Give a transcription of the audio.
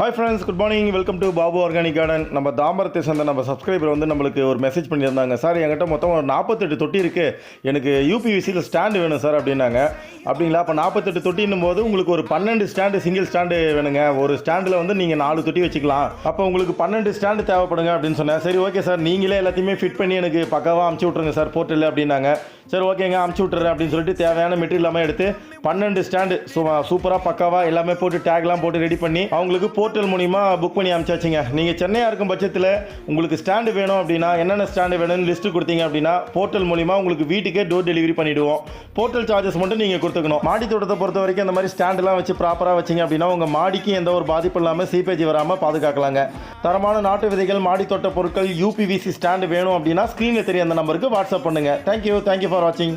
Hi friends good morning welcome to Babu organic garden நம்ம தாம்பரத்தை சேர்ந்த நம்ம சப்ஸ்கிரைபர் வந்து நம்மளுக்கு ஒரு மெசேஜ் பண்ணியிருந்தாங்க. சார் என்கிட்ட மொத்தம் ஒரு நாற்பத்தெட்டு தொட்டி இருக்குது எனக்கு யூபிவிசியில் ஸ்டாண்டு வேணும் சார் அப்படின்னாங்க. அப்படிங்களா? அப்போ நாற்பத்தெட்டு தொட்டின்னும் போது உங்களுக்கு ஒரு பன்னெண்டு ஸ்டாண்டு சிங்கிள் ஸ்டாண்டு வேணுங்க. ஒரு ஸ்டாண்டில் வந்து நீங்கள் நாலு தொட்டி வச்சுக்கலாம். அப்போ உங்களுக்கு பன்னெண்டு ஸ்டாண்டு தேவைப்படுங்க அப்படின்னு சொன்னேன். சரி ஓகே சார் நீங்களே எல்லாத்தையுமே ஃபிட் பண்ணி எனக்கு பக்காவாக அமுச்சு விட்ருங்க சார் போர்ட்டல் அப்படின்னாங்க. சரி ஓகேங்க அமுச்சு விட்றேன் அப்படின்னு சொல்லிட்டு தேவையான மெட்டீரியல் எல்லாமே எடுத்து பன்னெண்டு ஸ்டாண்டு சூப்பராக பக்காவாக எல்லாமே போட்டு டேக்லாம் போட்டு ரெடி பண்ணி அவங்களுக்கு போர்ட்டல் மூலிமா புக் பண்ணி அனுப்பிச்சாச்சுங்க நீங்கள் சென்னையாக இருக்கும் பட்சத்தில் உங்களுக்கு ஸ்டாண்டு வேணும் அப்படின்னா என்னென்ன ஸ்டாண்டு வேணும்னு லிஸ்ட்டு கொடுத்தீங்க அப்படின்னா போர்ட்டல் மூலிமா உங்களுக்கு வீட்டுக்கே டோர் டெலிவரி பண்ணிவிடுவோம் போர்ட்டல் சார்ஜஸ் மட்டும் நீங்கள் கொடுத்துக்கணும். மாடி தோட்டத்தை பொறுத்த வரைக்கும் இந்த மாதிரி ஸ்டாண்டெலாம் வச்சு ப்ராப்பராக வச்சிங்க அப்படின்னா உங்கள் மாடிக்கு எந்த ஒரு பாதிப்பும் இல்லாமல் சீப்பேஜ் வராமல் பாதுகாக்கலாங்க. தரமான நாட்டு விதைகள் மாடி தோட்ட பொருட்கள் யூபிவிசி ஸ்டாண்டு வேணும் அப்படின்னா ஸ்க்ரீனில் தெரிய அந்த நம்பருக்கு வாட்ஸ்அப் பண்ணுங்கள் தேங்க்யூ தேங்க்யூ ஃபார் வாட்சிங்